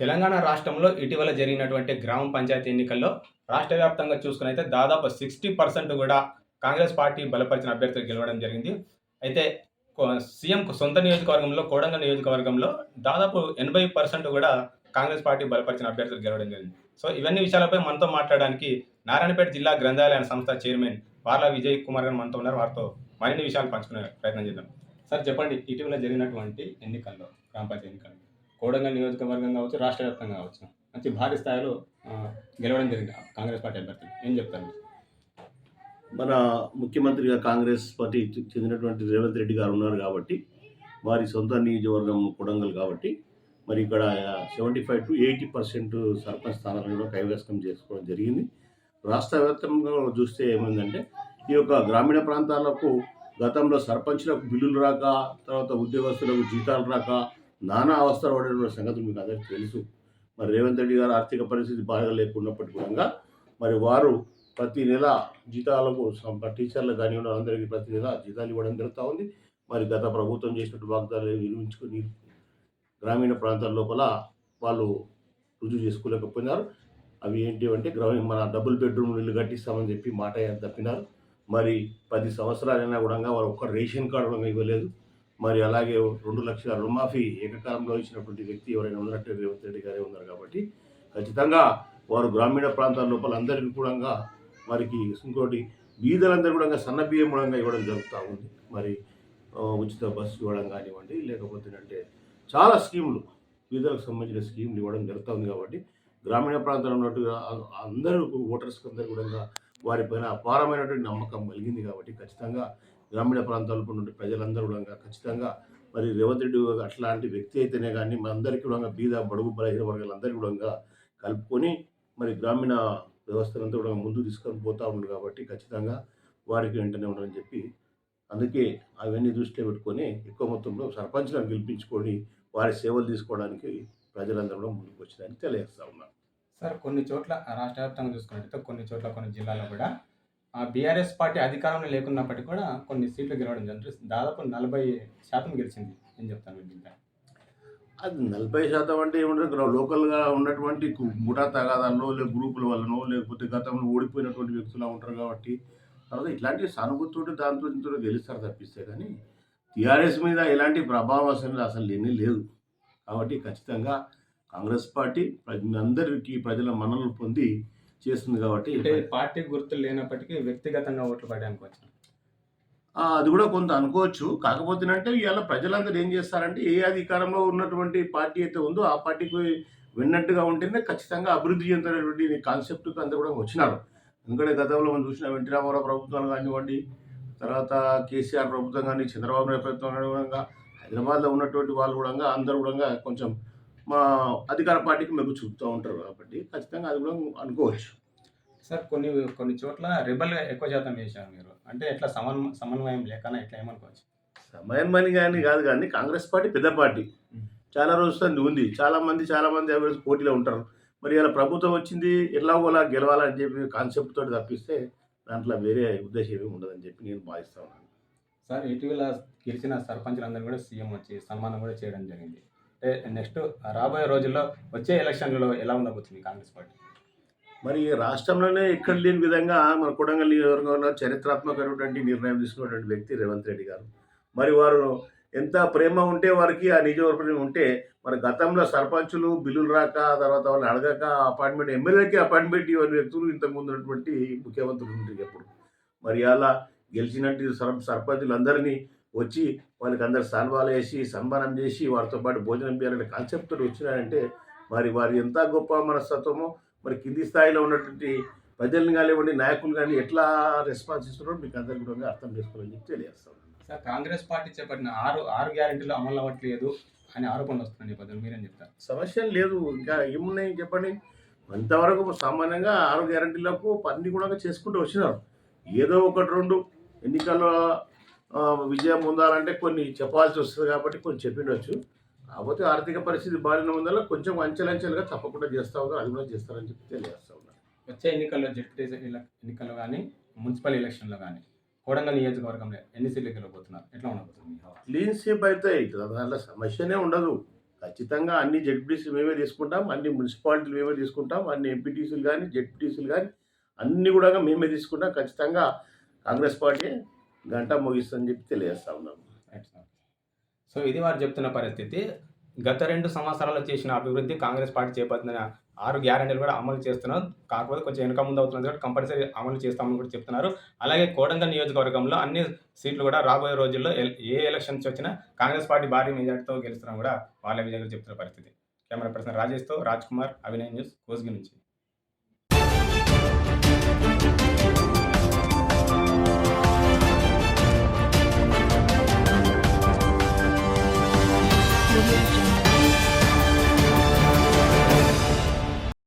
తెలంగాణ రాష్ట్రంలో ఇటీవల జరిగినటువంటి గ్రామ పంచాయతీ ఎన్నికల్లో రాష్ట్ర వ్యాప్తంగా చూసుకునైతే దాదాపు సిక్స్టీ పర్సెంట్ కూడా కాంగ్రెస్ పార్టీ బలపరిచిన అభ్యర్థులు గెలవడం జరిగింది. అయితే కో- సీఎం సొంత నియోజకవర్గంలో కోడంగ నియోజకవర్గంలో దాదాపు ఎనభై పర్సెంట్ కూడా కాంగ్రెస్ పార్టీ బలపరిచిన అభ్యర్థులు గెలవడం జరిగింది. సో ఇవన్నీ విషయాలపై మనతో మాట్లాడడానికి నారాయణపేట జిల్లా గ్రంథాలయ సంస్థ చైర్మన్ వార్ల విజయ్ కుమార్ గారు మనతో ఉన్నారు. వారితో మరిన్ని విషయాలు పంచుకునే ప్రయత్నం చేద్దాం. సార్ చెప్పండి ఇటీవల జరిగినటువంటి ఎన్నికల్లో గ్రామ పంచాయతీ ఎన్నికల్లో. కోడంగల్ నియోజకవర్గం కావచ్చు రాష్ట్ర వ్యాప్తంగా కావచ్చు మంచి భారీ స్థాయిలో గెలవడం జరిగింది కాంగ్రెస్ పార్టీ అభ్యర్థులు. ఏం చెప్తారు? మన ముఖ్యమంత్రిగా కాంగ్రెస్ పార్టీ చెందినటువంటి రేవంత్ రెడ్డి గారు ఉన్నారు కాబట్టి వారి సొంత నియోజకవర్గం కొడంగల్ కాబట్టి మరి ఇక్కడ seventy five to eighty percent sarpanch స్థానాలను కూడా కైవసం చేసుకోవడం జరిగింది. రాష్ట్ర వ్యాప్తంగా చూస్తే ఏమైందంటే ఈ యొక్క గ్రామీణ ప్రాంతాలకు గతంలో సర్పంచ్లకు బిల్లులు రాక తర్వాత ఉద్యోగస్తులకు జీతాలు రాక నానా అవస్థలు పడిన సంగతి మీకు అందరికీ తెలుసు. మరి రేవంత్ రెడ్డి గారు ఆర్థిక పరిస్థితి బాగా లేకున్నప్పటికీ కూడా మరి వారు ప్రతి నెల జీతాలకు టీచర్లు కానివ్వండి అందరికీ ప్రతి నెల జీతాలు ఇవ్వడం జరుగుతూ ఉంది. మరి గత ప్రభుత్వం చేసినట్టు వాగ్దానాలు నిర్మించుకొని గ్రామీణ ప్రాంతాల లోపల వాళ్ళు రుజువు చేసుకోలేకపోయినారు. అవి ఏంటి అంటే గ్రామీణ మన డబుల్ బెడ్రూమ్ ఇల్లు కట్టిస్తామని చెప్పి మాట తప్పినారు. మరి పది సంవత్సరాలైనా కూడా వారు ఒక్క రేషన్ కార్డు కూడా ఇవ్వలేదు. మరి అలాగే రెండు లక్షల రుణమాఫీ ఏకకాలంలో ఇచ్చినటువంటి వ్యక్తి ఎవరైనా ఉన్నట్టు రేవంత్ రెడ్డి గారే ఉన్నారు కాబట్టి ఖచ్చితంగా వారు గ్రామీణ ప్రాంతాల లోపల అందరికీ కూడా వారికి ఇంకోటి బీదలందరూ కూడా సన్న బియ్యం కూడా ఇవ్వడం జరుగుతూ ఉంది. మరి ఉచిత బస్సు ఇవ్వడం కానివ్వండి లేకపోతే అంటే చాలా స్కీములు బీదలకు సంబంధించిన స్కీములు ఇవ్వడం జరుగుతూ ఉంది కాబట్టి గ్రామీణ ప్రాంతాల్లో ఉన్నట్టుగా అందరూ ఓటర్స్కి అందరూ కూడా వారిపైన అపారమైనటువంటి నమ్మకం కలిగింది కాబట్టి ఖచ్చితంగా గ్రామీణ ప్రాంతాల్లో ఉన్నటువంటి ప్రజలందరూ కూడా ఖచ్చితంగా మరి రేవంత్ రెడ్డి అట్లాంటి వ్యక్తి అయితేనే కానీ మనందరికీ కూడా బీద బడుగు బలహీన వర్గాలందరికీ కూడా కలుపుకొని మరి గ్రామీణ వ్యవస్థలంతా కూడా ముందుకు తీసుకొని పోతా ఉంది కాబట్టి ఖచ్చితంగా వారికి వెంటనే ఉండని చెప్పి అందుకే అవన్నీ దృష్టిలో పెట్టుకొని ఎక్కువ మొత్తంలో సర్పంచ్లను గెలిపించుకొని వారి సేవలు తీసుకోవడానికి ప్రజలందరూ కూడా ముందుకు వచ్చిందని తెలియజేస్తా ఉన్నారు సార్ కొన్ని చోట్ల రాష్ట్ర వ్యాప్తంగా చూసుకున్నట్టయితే కొన్ని చోట్ల కొన్ని జిల్లాల్లో కూడా బీఆర్ఎస్ పార్టీ అధికారంలో లేకున్నప్పటికీ కూడా కొన్ని సీట్లు గెలవడం జరుగుతుంది. దాదాపు నలభై శాతం గెలిచింది. ఏం చెప్తాను మీరు అది నలభై శాతం అంటే ఏమంటారు? లోకల్గా ఉన్నటువంటి ముఠా తగాదాల్లో లేక గ్రూపుల వల్లనో లేకపోతే గతంలో ఓడిపోయినటువంటి వ్యక్తులు ఉంటారు కాబట్టి తర్వాత ఇట్లాంటి సానుభూతితో దాంతో దీంతో గెలుస్తారు తప్పిస్తే కానీ టీఆర్ఎస్ మీద ఎలాంటి ప్రభావం అసలు అసలు లేనే లేదు. కాబట్టి ఖచ్చితంగా కాంగ్రెస్ పార్టీ ప్రజలందరికీ ప్రజల మనలు పొంది చేస్తుంది కాబట్టి పార్టీ గుర్తులు లేనప్పటికీ వ్యక్తిగతంగా ఓట్లు పడడానికి వచ్చిన అది కూడా కొంత అనుకోవచ్చు. కాకపోతే అంటే ఇవాళ ప్రజలందరూ ఏం చేస్తారంటే ఏ అధికారంలో ఉన్నటువంటి పార్టీ అయితే ఉందో ఆ పార్టీకి విన్నట్టుగా ఉంటేనే ఖచ్చితంగా అభివృద్ధి చెందినటువంటి కాన్సెప్ట్కి అందరూ కూడా వచ్చినారు. ఎందుకంటే గతంలో మనం చూసిన ఎన్టీ రామారావు ప్రభుత్వాలు కానివ్వండి తర్వాత కేసీఆర్ ప్రభుత్వం కానీ చంద్రబాబు నాయుడు ప్రభుత్వం కానీ కూడా హైదరాబాద్లో ఉన్నటువంటి వాళ్ళు కూడా అందరూ కూడా కొంచెం మా అధికార పార్టీకి మెగ్గు చూపుతూ ఉంటారు కాబట్టి ఖచ్చితంగా అది కూడా అనుకోవచ్చు. సార్ కొన్ని కొన్ని చోట్ల రిబల్ ఎక్కువ శాతం వేశారు మీరు. అంటే ఎట్లా సమన్ సమన్వయం లేకనా ఎట్లా ఏమనుకోవచ్చు? సమయమని కానీ కాదు కానీ కాంగ్రెస్ పార్టీ పెద్ద పార్టీ. చాలా రోజులు ఉంది. చాలా మంది చాలా మంది అభివృద్ధి పోటీలో ఉంటారు మరి ఇలా ప్రభుత్వం వచ్చింది ఎలాగోలా గెలవాలని చెప్పి కాన్సెప్ట్ తోటి తప్పిస్తే దాంట్లో వేరే ఉద్దేశం ఏమీ ఉండదని చెప్పి నేను భావిస్తా ఉన్నాను. సార్ ఇటీవల గెలిచిన సర్పంచులందరూ కూడా సీఎం వచ్చి సన్మానం కూడా చేయడం జరిగింది. నెక్స్ట్ రాబోయే రోజుల్లో వచ్చే ఎలక్షన్లలో ఎలా ఉండబోతుంది కాంగ్రెస్ పార్టీ? మరి రాష్ట్రంలోనే ఎక్కడ లేని విధంగా మన కొడంగల్ నియోజకవర్గంలో చరిత్రాత్మకమైనటువంటి నిర్ణయం తీసుకున్నటువంటి వ్యక్తి రేవంత్ రెడ్డి గారు. మరి వారు ఎంత ప్రేమ ఉంటే వారికి ఆ నియోజకవర్గం ఉంటే మరి గతంలో సర్పంచులు బిల్లులు రాక తర్వాత వాళ్ళు అడగక అపాయింట్మెంట్ ఎమ్మెల్యేకి అపాయింట్మెంట్ ఇవ్వని వ్యక్తులు ఇంతకుముందు ఉన్నటువంటి ముఖ్యమంత్రులు ఉంటారు ఎప్పుడు? మరి అలా గెలిచినట్టు సర్ సర్పంచులందరినీ వచ్చి వాళ్ళకి అందరు సన్మానాలు వేసి సన్మానం చేసి వారితో పాటు భోజనం చేయాలనే కాన్సెప్ట్ తోటి వచ్చినారంటే మరి వారి ఎంత గొప్ప మనస్తత్వమో మరి కింది స్థాయిలో ఉన్నటువంటి ప్రజల్ని కానివ్వండి నాయకులు కానీ ఎట్లా రెస్పాన్స్ ఇస్తున్నారో మీకు అందరికీ కూడా అర్థం చేసుకోవాలని చెప్పి తెలియజేస్తాను. సార్ కాంగ్రెస్ పార్టీ చేపట్టిన ఆరు ఆరు గ్యారెంటీలు అమలు అవ్వట్లేదు అని ఆరోపణలు వస్తున్నాయి పదవి మీరేం చెప్తారు? సమస్య లేదు ఇంకా ఏమున్నాయి చెప్పండి. ఇంతవరకు సామాన్యంగా ఆరు గ్యారంటీలకు అన్ని కూడా చేసుకుంటూ వచ్చినారు. ఏదో ఒకటి రెండు ఎన్నికల్లో విజయం పొందాలంటే కొన్ని చెప్పాల్సి వస్తుంది కాబట్టి కొన్ని చెప్పిండొచ్చు కాకపోతే ఆర్థిక పరిస్థితి బాలిన ఉందలో కొంచెం అంచెలంచెలుగా తప్పకుండా చేస్తా ఉన్నారు అది కూడా చేస్తారని చెప్పి తెలియజేస్తా ఉన్నారు వచ్చే ఎన్నికల్లో జడ్పీ ఎన్నికల్లో కానీ మున్సిపల్ ఎలక్షన్లో కానీ కోడంగల్ నియోజకవర్గంలో ఎన్ని సీట్లు గెలవబోతున్నారు? ఎట్లా ఉండబోతుంది? క్లీన్ స్వీప్ అయితే దాంట్లో సమస్యనే ఉండదు. ఖచ్చితంగా అన్ని జెడ్పీటీసీలు మేమే తీసుకుంటాం అన్ని మున్సిపాలిటీలు మేమే తీసుకుంటాం అన్ని ఎంపీటీసీలు కానీ జెడ్పీటీసీలు కానీ అన్ని కూడా మేమే తీసుకుంటాం. ఖచ్చితంగా కాంగ్రెస్ పార్టీ గంట ముగిస్తుందని చెప్పి తెలియజేస్తా ఉన్నాము సో ఇది వారు చెప్తున్న పరిస్థితి. గత రెండు సంవత్సరాలు చేసిన అభివృద్ధి కాంగ్రెస్ పార్టీ చేపట్టిన ఆరు గ్యారెంటీలు కూడా అమలు చేస్తున్నారు. కాకపోతే కొంచెం వెనుక ముందు అవుతున్నది కూడా కంపల్సరీ అమలు చేస్తామని కూడా చెప్తున్నారు. అలాగే కోడంగల్ నియోజకవర్గంలో అన్ని సీట్లు కూడా రాబోయే రోజుల్లో ఏ ఎలక్షన్స్ వచ్చినా కాంగ్రెస్ పార్టీ భారీ మెజార్టీతో గెలుస్తున్నాం కూడా వాళ్ళ విజయంగా చెప్తున్న పరిస్థితి. కెమెరా పర్సన్ రాజేష్తో రాజ్ కుమార్ అభినయ్ న్యూస్ కోస్గి నుంచి.